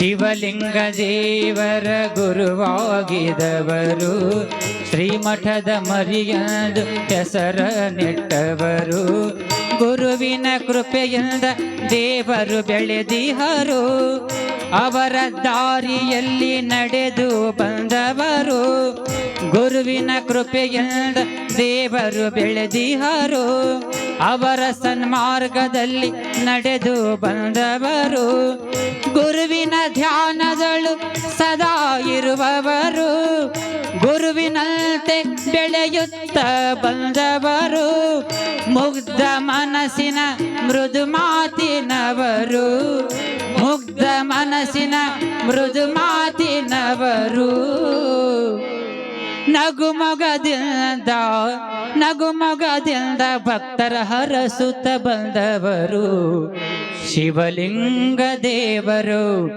ಶಿವಲಿಂಗ ದೇವರ ಗುರುವಾಗಿದವರು ಶ್ರೀಮಠದ ಮರಿಯದು ಹೆಸರ ನೆಟ್ಟವರು. ಗುರುವಿನ ಕೃಪೆಯಿಂದ ದೇವರು ಬೆಳೆದಿಹರು ಅವರ ದಾರಿಯಲ್ಲಿ ನಡೆದು ಬಂದವರು ಗುರುವಿನ ಕೃಪೆಯಿಂದ ದೇವರು ಬೆಳೆದಿಹರು. ಅವರ ಸನ್ಮಾರ್ಗದಲ್ಲಿ ನಡೆದು ಬಂದವರು ಗುರುವಿನ ಧ್ಯಾನದಳು ಸದಾ ಇರುವವರು. ಗುರುವಿನಂತೆ ಬೆಳೆಯುತ್ತ ಬಂದವರು ಮುಗ್ಧ ಮನಸ್ಸಿನ ಮೃದು ಮಾತಿನವರು. ಮನಸ್ಸಿನ ಮೃದು ಮಾತಿನವರು. ನಗುಮಗದಿಂದ ನಗುಮೊಗದಿಂದ ಭಕ್ತರ ಹರಸುತ್ತ ಬಂದವರು. ಶಿವಲಿಂಗ ದೇವರು.